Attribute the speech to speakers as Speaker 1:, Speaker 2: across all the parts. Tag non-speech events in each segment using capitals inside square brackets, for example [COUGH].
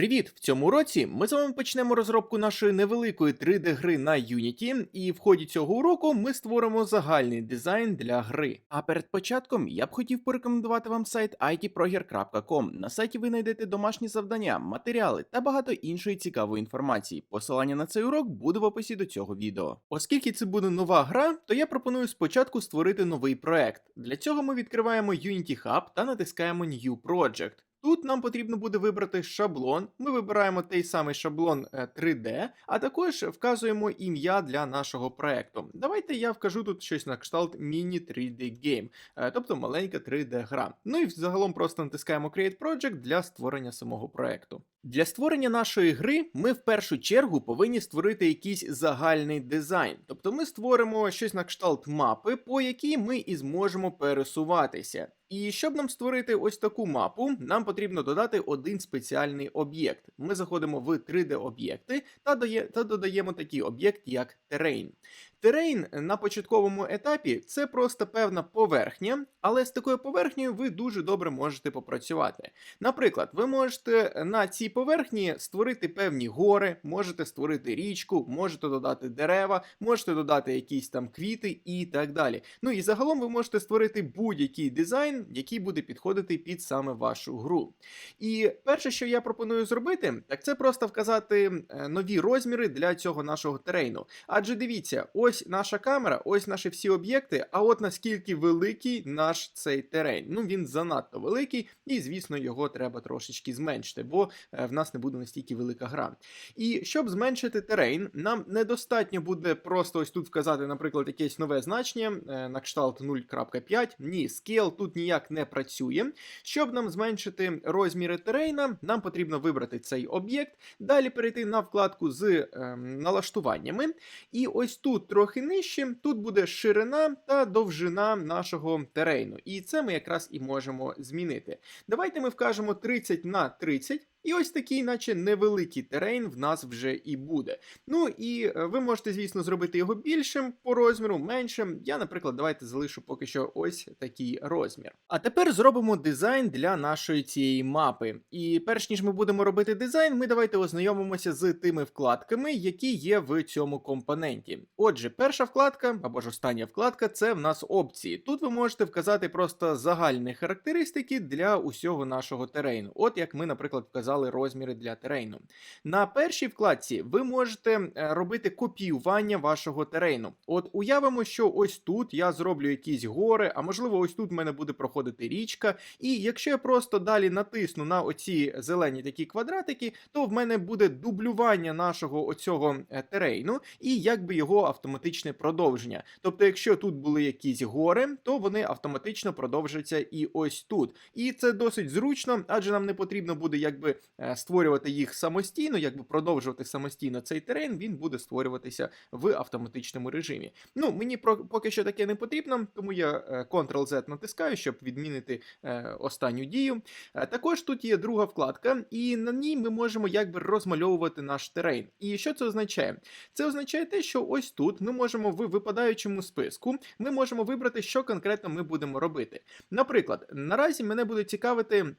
Speaker 1: Привіт! В цьому році ми з вами почнемо розробку нашої невеликої 3D-гри на Unity, і в ході цього уроку ми створимо загальний дизайн для гри. А перед початком я б хотів порекомендувати вам сайт itproger.com. На сайті ви знайдете домашні завдання, матеріали та багато іншої цікавої інформації. Посилання на цей урок буде в описі до цього відео. Оскільки це буде нова гра, то я пропоную спочатку створити новий проект. Для цього ми відкриваємо Unity Hub та натискаємо New Project. Тут нам потрібно буде вибрати шаблон. Ми вибираємо той самий шаблон е, 3D, а також вказуємо ім'я для нашого проекту. Давайте я вкажу тут щось на кшталт Mini 3D Game, е, тобто маленька 3D гра. Ну і загалом просто натискаємо Create Project для створення самого проекту. Для створення нашої гри ми в першу чергу повинні створити якийсь загальний дизайн. Тобто ми створимо щось на кшталт мапи, по якій ми і зможемо пересуватися. І щоб нам створити ось таку мапу, нам потрібно додати один спеціальний об'єкт. Ми заходимо в 3D-об'єкти та, додаємо такий об'єкт, як Terrain. Терейн на початковому етапі це просто певна поверхня, але з такою поверхнею ви дуже добре можете попрацювати. Наприклад, ви можете на цій поверхні створити певні гори, можете створити річку, можете додати дерева, можете додати якісь там квіти і так далі. Ну і загалом ви можете створити будь-який дизайн, який буде підходити під саме вашу гру. І перше, що я пропоную зробити, так це просто вказати е, нові розміри для цього нашого терейну. Адже дивіться, ось наша камера, ось наші всі об'єкти. А от наскільки великий наш цей терен. Ну він занадто великий, і звісно, його треба трошечки зменшити, бо е, в нас не буде настільки велика гра. І щоб зменшити терен, нам недостатньо буде просто ось тут вказати, наприклад, якесь нове значення е, на кшталт 0.5. Ні, scale тут ніяк не працює. Щоб нам зменшити розміри терейна, нам потрібно вибрати цей об'єкт, далі перейти на вкладку з е, налаштуваннями. І ось тут трохи нижче, тут буде ширина та довжина нашого терейну. І це ми якраз і можемо змінити. Давайте ми вкажемо 30 на 30. І ось такий, наче невеликий терейн, в нас вже і буде. Ну і е, ви можете, звісно, зробити його більшим по розміру, меншим. Я, наприклад, давайте залишу поки що ось такий розмір. А тепер зробимо дизайн для нашої цієї мапи. І перш ніж ми будемо робити дизайн, ми давайте ознайомимося з тими вкладками, які є в цьому компоненті. Отже, перша вкладка або ж остання вкладка це в нас опції. Тут ви можете вказати просто загальні характеристики для усього нашого терейну. От як ми, наприклад, вказали розміри для терейну. На першій вкладці ви можете е, робити копіювання вашого терейну. От уявимо, що ось тут я зроблю якісь гори, а можливо, ось тут в мене буде проходити річка. І якщо я просто далі натисну на оці зелені такі квадратики, то в мене буде дублювання нашого оцього е, терейну і якби його автоматичне продовження. Тобто, якщо тут були якісь гори, то вони автоматично продовжаться і ось тут. І це досить зручно, адже нам не потрібно буде якби створювати їх самостійно, якби продовжувати самостійно цей терен, він буде створюватися в автоматичному режимі. Ну, мені про поки що таке не потрібно, тому я е, Ctrl-Z натискаю, щоб відмінити е, останню дію. Е, Також тут є друга вкладка, і на ній ми можемо якби розмальовувати наш терен. І що це означає? Це означає те, що ось тут ми можемо в випадаючому списку ми можемо вибрати, що конкретно ми будемо робити. Наприклад, наразі мене буде цікавити.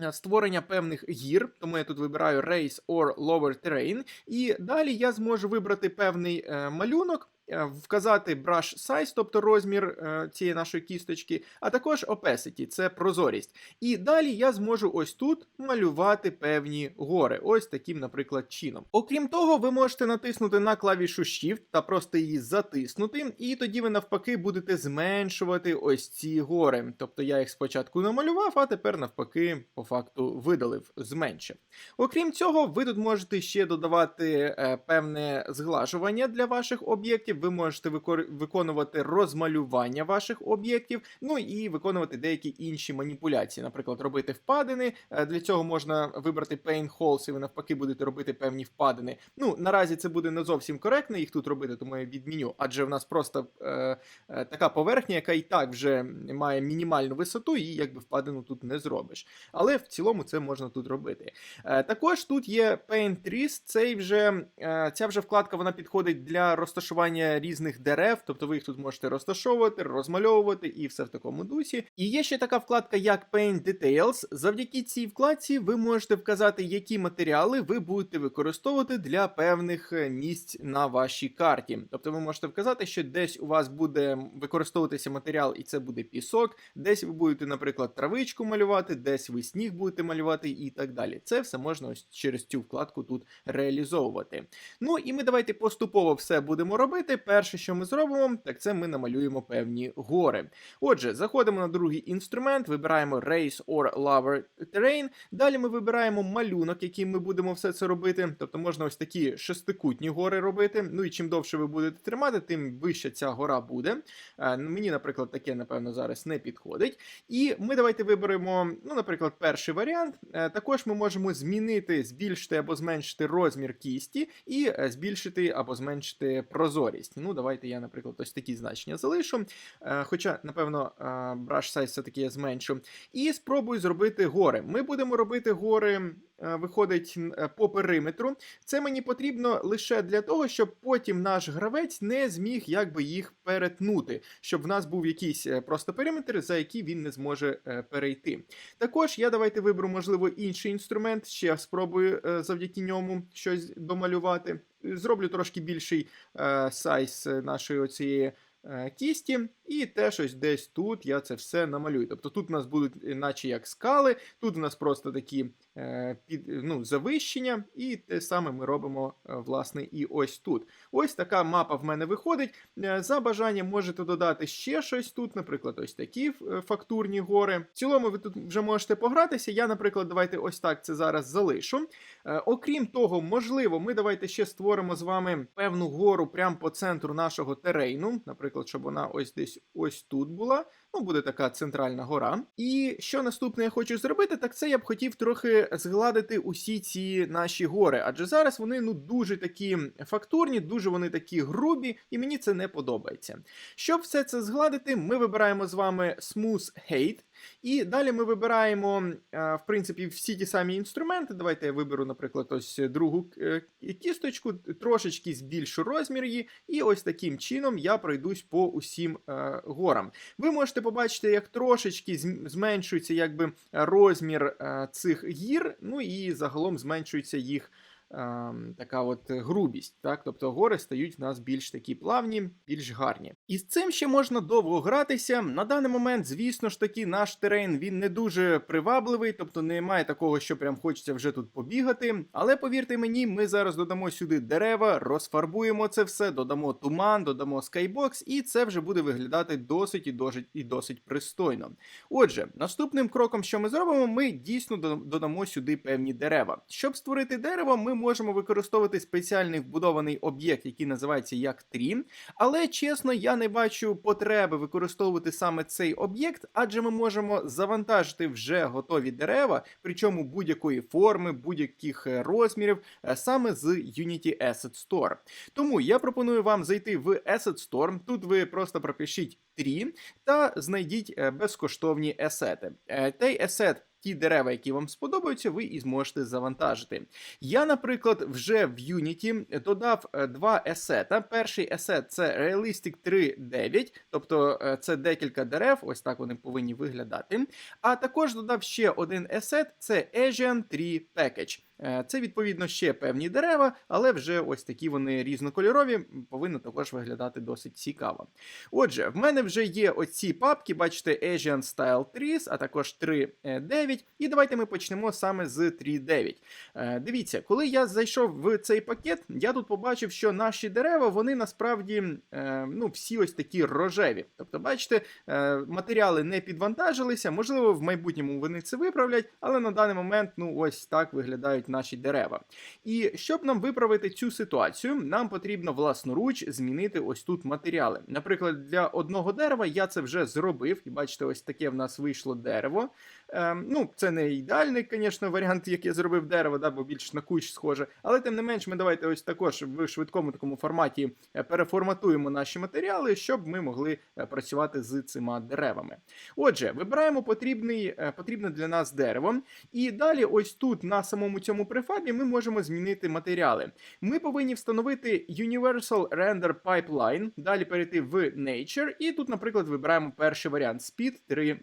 Speaker 1: Е, Створення певних гір, тому я тут вибираю Race or Lower Terrain, і далі я зможу вибрати певний е, малюнок, вказати brush size, тобто розмір е, цієї нашої кісточки, а також opacity, це прозорість. І далі я зможу ось тут малювати певні гори, ось таким, наприклад, чином. Окрім того, ви можете натиснути на клавішу Shift та просто її затиснути, і тоді ви навпаки будете зменшувати ось ці гори. Тобто я їх спочатку намалював, а тепер навпаки, по факту видалив, зменшив. Окрім цього, ви тут можете ще додавати е, певне зглажування для ваших об'єктів. Ви можете виконувати розмалювання ваших об'єктів, ну і виконувати деякі інші маніпуляції, наприклад, робити впадини. Е, Для цього можна вибрати Paint Holes, і ви навпаки будете робити певні впадини. Ну, наразі це буде не зовсім коректно їх тут робити, тому я відміню. Адже в нас просто е, е, така поверхня, яка і так вже має мінімальну висоту, і якби впадину тут не зробиш. Але в цілому це можна тут робити. Е, також тут є Paint Trees, цей вже, е, ця вже вкладка вона підходить для розташування малювання різних дерев, тобто ви їх тут можете розташовувати, розмальовувати і все в такому дусі. І є ще така вкладка, як Paint Details. Завдяки цій вкладці ви можете вказати, які матеріали ви будете використовувати для певних е, місць на вашій карті. Тобто ви можете вказати, що десь у вас буде використовуватися матеріал, і це буде пісок, десь ви будете, наприклад, травичку малювати, десь ви сніг будете малювати і так далі. Це все можна ось через цю вкладку тут реалізовувати. Ну і ми давайте поступово все будемо робити. Перше, що ми зробимо, так це ми намалюємо певні гори. Отже, заходимо на другий інструмент, вибираємо Race or Lover Terrain. Далі ми вибираємо малюнок, яким ми будемо все це робити. Тобто можна ось такі шестикутні гори робити. Ну і чим довше ви будете тримати, тим вища ця гора буде. Е, Мені, наприклад, таке, напевно, зараз не підходить. І ми давайте виберемо, ну, наприклад, перший варіант. Е, Також ми можемо змінити, збільшити або зменшити розмір кісті і е, збільшити або зменшити прозорість. Ну, давайте я, наприклад, ось такі значення залишу. Е, Хоча, напевно, е, brush size все-таки я зменшу. І спробую зробити гори. Ми будемо робити гори. е, Виходить по периметру. Це мені потрібно лише для того, щоб потім наш гравець не зміг якби їх перетнути, щоб в нас був якийсь просто периметр, за який він не зможе перейти. Також я давайте виберу, можливо, інший інструмент, ще спробую завдяки ньому щось домалювати. Зроблю трошки більший е, сайз е, нашої оцієї е, кісті, і теж ось десь тут я це все намалюю. Тобто тут у нас будуть, е, наче як скали, тут у нас просто такі е, під, ну, завищення, і те саме ми робимо, е, власне, і ось тут. Ось така мапа в мене виходить. Е, За бажанням можете додати ще щось тут, наприклад, ось такі е, фактурні гори. В цілому ви тут вже можете погратися. Я, наприклад, давайте ось так це зараз залишу. Е, Окрім того, можливо, ми давайте ще створимо з вами певну гору прямо по центру нашого терейну. Наприклад, щоб вона ось десь ось тут була. Ну, буде така центральна гора. І що наступне я хочу зробити, так це я б хотів трохи згладити усі ці наші гори. Адже зараз вони ну дуже такі фактурні, дуже вони такі грубі, і мені це не подобається. Щоб все це згладити, ми вибираємо з вами Smooth Hate. І далі ми вибираємо, е, в принципі, всі ті самі інструменти. Давайте я виберу, наприклад, ось другу е, кісточку, трошечки збільшу розмір її, і ось таким чином я пройдусь по усім е, горам. Ви можете побачити, як трошечки зм- зменшується якби розмір е, цих гір, ну і загалом зменшується їх. Ем, Така от грубість, так, тобто гори стають в нас більш такі плавні, більш гарні. І з цим ще можна довго гратися. На даний момент, звісно ж таки, наш терен він не дуже привабливий, тобто немає такого, що прям хочеться вже тут побігати. Але повірте мені, ми зараз додамо сюди дерева, розфарбуємо це все, додамо туман, додамо скайбокс, і це вже буде виглядати досить і досить і досить пристойно. Отже, наступним кроком, що ми зробимо, ми дійсно додамо сюди певні дерева. Щоб створити дерево, ми можемо використовувати спеціальний вбудований об'єкт, який називається як трі. Але чесно, я не бачу потреби використовувати саме цей об'єкт, адже ми можемо завантажити вже готові дерева, причому будь-якої форми, будь-яких е, розмірів, е, саме з Unity Asset Store. Тому я пропоную вам зайти в Asset Store. Тут ви просто пропишіть трі та знайдіть е, безкоштовні есети. Е, Той есет. Ті дерева, які вам сподобаються, ви і зможете завантажити. Я, наприклад, вже в Unity додав е, два есета. Перший есет це Realistic 3.9, тобто е, це декілька дерев, ось так вони повинні виглядати. А також додав ще один есет це Asian 3 Package. Е, Це відповідно ще певні дерева, але вже ось такі вони різнокольорові, повинно також виглядати досить цікаво. Отже, в мене вже є оці папки, бачите, Asian Style Trees, а також 3.9. І давайте ми почнемо саме з 3.9. Е, Дивіться, коли я зайшов в цей пакет, я тут побачив, що наші дерева, вони насправді е, ну, всі ось такі рожеві. Тобто, бачите, е, матеріали не підвантажилися, можливо, в майбутньому вони це виправлять, але на даний момент, ну, ось так виглядають наші дерева. І щоб нам виправити цю ситуацію, нам потрібно власноруч змінити ось тут матеріали. Наприклад, для одного дерева я це вже зробив, і бачите, ось таке в нас вийшло дерево. Ем, ну, це не ідеальний, звісно, варіант, як я зробив дерево, да, бо більш на кущ схоже. Але тим не менш, ми давайте ось також в швидкому такому форматі е, переформатуємо наші матеріали, щоб ми могли е, працювати з цими деревами. Отже, вибираємо потрібний, е, потрібне для нас дерево. І далі, ось тут, на самому цьому префабі, ми можемо змінити матеріали. Ми повинні встановити Universal Render Pipeline, далі перейти в Nature, і тут, наприклад, вибираємо перший варіант Speed 3,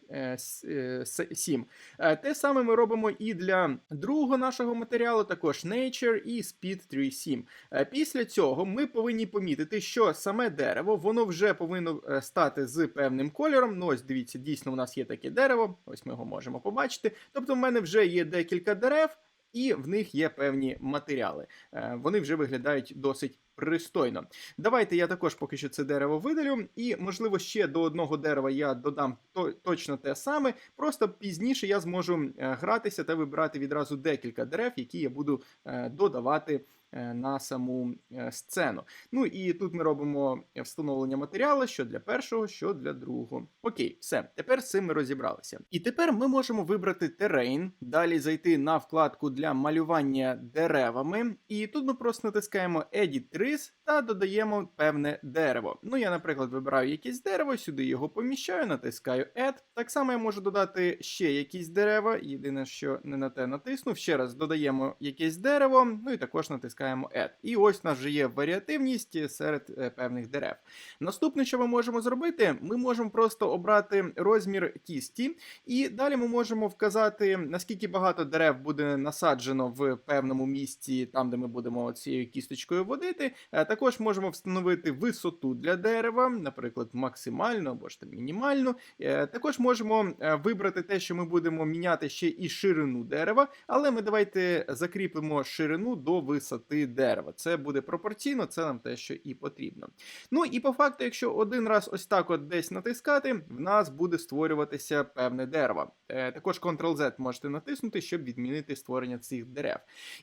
Speaker 1: с- е, с- 7. Те саме ми робимо і для другого нашого матеріалу, також Nature і Speed 3.7. Е, Після цього ми повинні помітити, що саме дерево воно вже повинно е, стати з певним кольором. Ну, ось дивіться, дійсно, у нас є таке дерево. Ось ми його можемо побачити. Тобто, в мене вже є декілька дерев. І в них є певні матеріали. Вони вже виглядають досить пристойно. Давайте я також поки що це дерево видалю, і можливо ще до одного дерева я додам то, точно те саме. Просто пізніше я зможу е, гратися та вибирати відразу декілька дерев, які я буду е, додавати на саму е, сцену. Ну і тут ми робимо встановлення матеріалу, що для першого, що для другого. Окей, все. Тепер з цим ми розібралися. І тепер ми можемо вибрати терейн, далі зайти на вкладку для малювання деревами. І тут ми просто натискаємо Edit Trees та додаємо певне дерево. Ну, я, наприклад, вибираю якесь дерево, сюди його поміщаю, натискаю Add. Так само я можу додати ще якісь дерева. Єдине, що не на те натиснув. Ще раз додаємо якесь дерево, ну і також натискаємо Add. І ось у нас вже є варіативність серед е, певних дерев. Наступне, що ми можемо зробити, ми можемо просто обрати розмір кісті, і далі ми можемо вказати, наскільки багато дерев буде насаджено в певному місці, там де ми будемо цією кісточкою водити. Е, Також можемо встановити висоту для дерева, наприклад, максимальну або ж там мінімальну. Е, Також можемо вибрати те, що ми будемо міняти ще і ширину дерева, але ми давайте закріпимо ширину до висоти дерева. Це буде пропорційно, це нам те, що і потрібно. Ну і по факту, якщо один раз ось так от десь натискати, в нас буде створюватися певне дерево. Е, також Ctrl-Z можете натиснути, щоб відмінити створення цих дерев.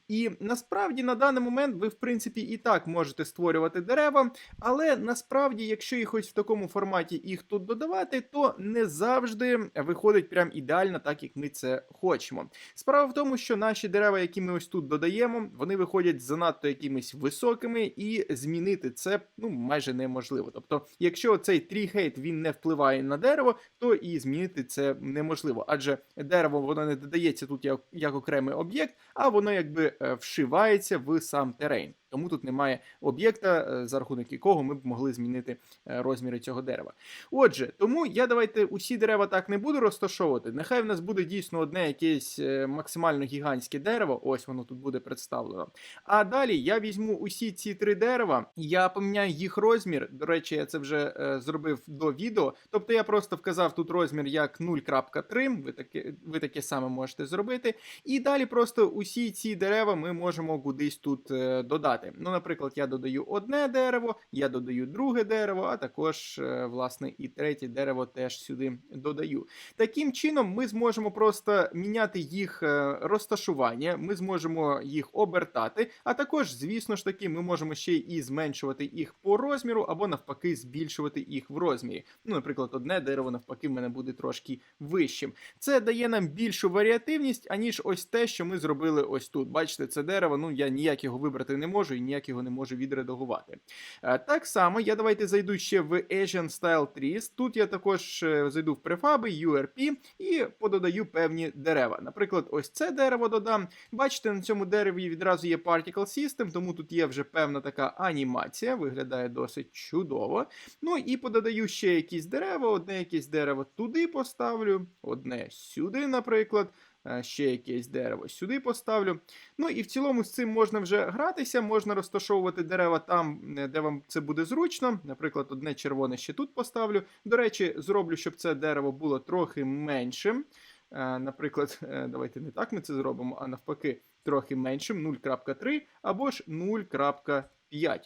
Speaker 1: І насправді на даний момент ви, в принципі, і так можете створювати дерева, але насправді, якщо їх ось в такому форматі їх тут додавати, то не завжди виходить прям ідеально, так як ми це хочемо. Справа в тому, що наші дерева, які ми ось тут додаємо, вони виходять занадто якимись високими, і змінити це ну майже неможливо. Тобто, якщо цей тріхейт він не впливає на дерево, то і змінити це неможливо, адже дерево воно не додається тут як, як окремий об'єкт, а воно якби е, вшивається в сам терейн. Тому тут немає об'єкта, е, за рахунок якого ми б могли змінити е, розміри цього дерева. Отже, тому я давайте усі дерева так не буду розташовувати. Нехай в нас буде дійсно одне якесь е, максимально гігантське дерево. Ось воно тут буде представлено. А далі я візьму усі ці три дерева, я поміняю їх розмір. До речі, я це вже зробив до відео. Тобто я просто вказав тут розмір як 0.3. Ви таке, ви таке саме можете зробити. І далі просто усі ці дерева ми можемо кудись тут е, додати. Ну, наприклад, я додаю одне дерево, я додаю друге дерево, а також, е, власне, і третє дерево теж сюди додаю. Таким чином, ми зможемо просто міняти їх е, розташування, ми зможемо їх обертати, а також, звісно ж таки, ми можемо ще і зменшувати їх по розміру, або навпаки, збільшувати їх в розмірі. Ну, наприклад, одне дерево навпаки в мене буде трошки вищим. Це дає нам більшу варіативність, аніж ось те, що ми зробили ось тут. Бачите, це дерево, ну я ніяк його вибрати не можу і ніяк його не можу відредагувати. Е, Так само, я давайте зайду ще в Asian Style Trees. Тут я також е, зайду в префаби, URP і пододаю певні дерева. Наприклад, ось це дерево додам. Бачите, на цьому дереві відразу є Particle System, тому тут є вже певна така анімація, виглядає досить чудово. Ну і пододаю ще якісь дерева, одне якесь дерево туди поставлю, одне сюди, наприклад. Е, Ще якесь дерево сюди поставлю. Ну і в цілому з цим можна вже гратися, можна розташовувати дерева там, е, де вам це буде зручно. Наприклад, одне червоне ще тут поставлю. До речі, зроблю, щоб це дерево було трохи меншим. Е, Наприклад, [LAUGHS] давайте не так ми це зробимо, а навпаки, трохи меншим 0.3 або ж 0.5.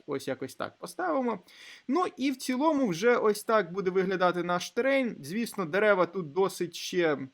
Speaker 1: Ось якось так поставимо. Ну і в цілому, вже ось так буде виглядати наш терен. Звісно, дерева тут досить ще е,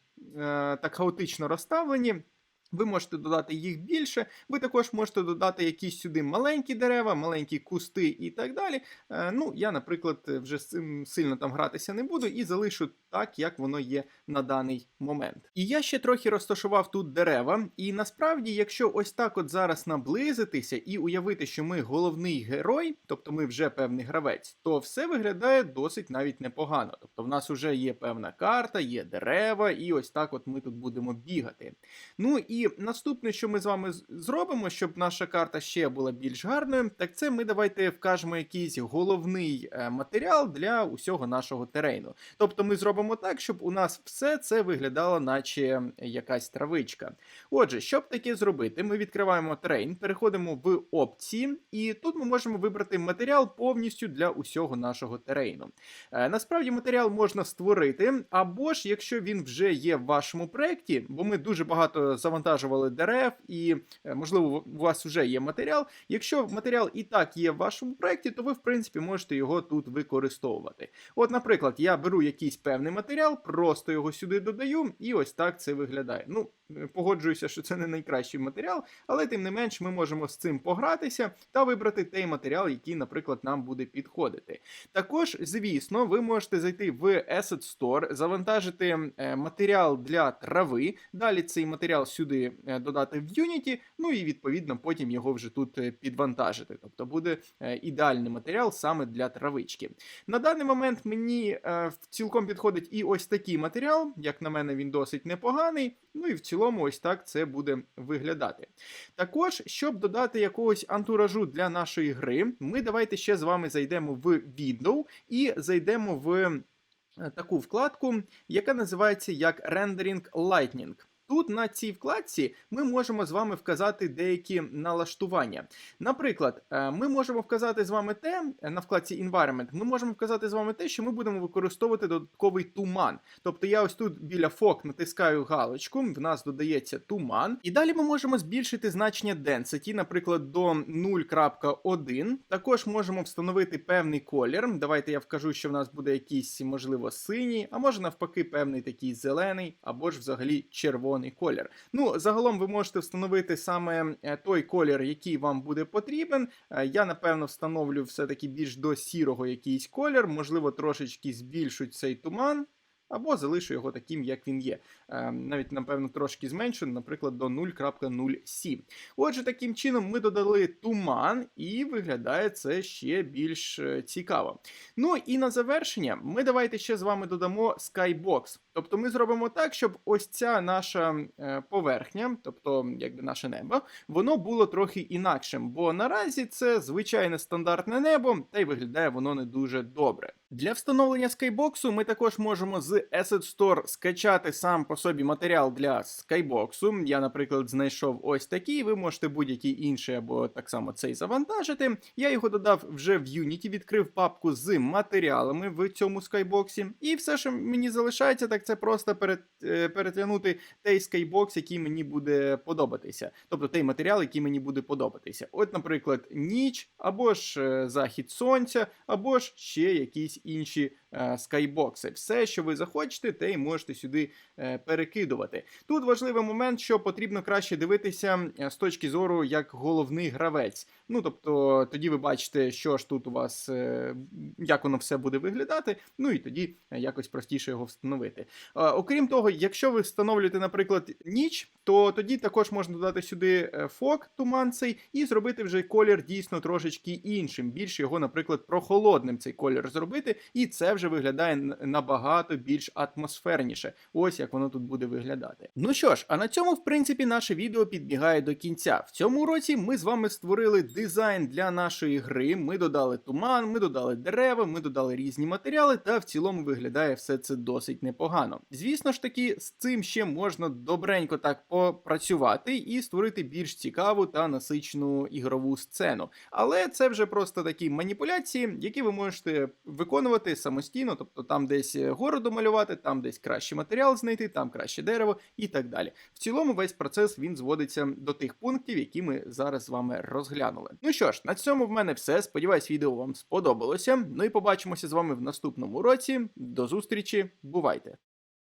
Speaker 1: так хаотично розставлені. Ви можете додати їх більше. Ви також можете додати якісь сюди маленькі дерева, маленькі кусти і так далі. Е, Ну, я, наприклад, вже з цим сильно там гратися не буду і залишу так, як воно є на даний момент. І я ще трохи розташував тут дерева. І насправді, якщо ось так от зараз наблизитися і уявити, що ми головний герой, тобто ми вже певний гравець, то все виглядає досить навіть непогано. Тобто, в нас вже є певна карта, є дерева, і ось так от ми тут будемо бігати. Ну і наступне, що ми з вами зробимо, щоб наша карта ще була більш гарною, так це ми давайте вкажемо якийсь головний е, матеріал для усього нашого терейну. Тобто ми зробимо так, щоб у нас все це виглядало, наче якась травичка. Отже, щоб таке зробити, ми відкриваємо терейн, переходимо в опції, і тут ми можемо вибрати матеріал повністю для усього нашого терейну. Е, Насправді матеріал можна створити, або ж якщо він вже є в вашому проєкті, бо ми дуже багато завантажували дерев, і е, можливо у вас вже є матеріал. Якщо матеріал і так є в вашому проєкті, то ви в принципі можете його тут використовувати. От, наприклад, я беру якийсь певний матеріал, просто його сюди додаю, і ось так це виглядає. Ну, е, погоджуюся, що це не найкращий матеріал, але тим не менш ми можемо з цим погратися та вибрати той матеріал, який, наприклад, нам буде підходити. Також, звісно, ви можете зайти в Asset Store, завантажити е, матеріал для трави. Далі цей матеріал сюди е, додати в Unity, ну і відповідно потім його вже тут е, підвантажити. Тобто буде е, ідеальний матеріал саме для травички. На даний момент мені цілком підходить і ось такий матеріал. Як на мене, він досить непоганий. Ну і в цілому, ось так це буде виглядати. Також, щоб додати якогось антуражу для нашої гри, ми давайте ще з вами зайдемо в Window і зайдемо в таку вкладку, яка називається як Rendering Lightning. Тут на цій вкладці ми можемо з вами вказати деякі налаштування. Наприклад, е, ми можемо вказати з вами те е, на вкладці Environment, ми можемо вказати з вами те, що ми будемо використовувати додатковий туман. Тобто я ось тут біля фок натискаю галочку, в нас додається туман, і далі ми можемо збільшити значення density, наприклад, до 0.1. Також можемо встановити певний колір. Давайте я вкажу, що в нас буде якийсь, можливо, синій, а може навпаки, певний такий зелений, або ж взагалі червоний колір. Ну, загалом ви можете встановити саме е, той колір, який вам буде потрібен. Е, Я, напевно, встановлю все-таки більш до сірого якийсь колір, можливо, трошечки збільшу цей туман. Або залишу його таким, як він є. Е, Навіть, напевно, трошки зменшу, наприклад, до 0.07. Отже, таким чином ми додали туман, і виглядає це ще більш е, цікаво. Ну і на завершення, ми давайте ще з вами додамо Skybox. Тобто ми зробимо так, щоб ось ця наша е, поверхня, тобто якби наше небо, воно було трохи інакшим. Бо наразі це звичайне стандартне небо, та й виглядає воно не дуже добре. Для встановлення скайбоксу ми також можемо з Asset Store скачати сам по собі матеріал для скайбоксу. Я, наприклад, знайшов ось такий. Ви можете будь-який інший або так само цей завантажити. Я його додав вже в Unity, відкрив папку з матеріалами в цьому скайбоксі. І все, що мені залишається, так це просто е, перетягнути той скайбокс, який мені буде подобатися. Тобто той матеріал, який мені буде подобатися. От, наприклад, ніч, або ж е, захід сонця, або ж ще якісь інші е, скайбокси. Все, що ви захочете, те й можете сюди е, перекидувати. Тут важливий момент, що потрібно краще дивитися е, з точки зору як головний гравець. Ну тобто, тоді ви бачите, що ж тут у вас, е, як воно все буде виглядати. Ну і тоді е, якось простіше його встановити. Е, Окрім того, якщо ви встановлюєте, наприклад, ніч, то тоді також можна додати сюди е, фок, туман цей, і зробити вже колір дійсно трошечки іншим. Більш його, наприклад, прохолодним цей колір зробити, і це вже виглядає набагато більш атмосферніше. Ось як воно тут буде виглядати. Ну що ж, а на цьому, в принципі, наше відео підбігає до кінця. В цьому році ми з вами створили дизайн для нашої гри. Ми додали туман, ми додали дерева, ми додали різні матеріали, та в цілому виглядає все це досить непогано. Звісно ж таки, з цим ще можна добренько так попрацювати і створити більш цікаву та насичену ігрову сцену. Але це вже просто такі маніпуляції, які ви можете виконувати самостійно, тобто там десь городу малювати, там десь краще матеріал знайти, там краще дерево і так далі. В цілому весь процес він зводиться до тих пунктів, які ми зараз з вами розглянули. Ну що ж, на цьому в мене все. Сподіваюсь, відео вам сподобалося. Ну і побачимося з вами в наступному році. До зустрічі, бувайте!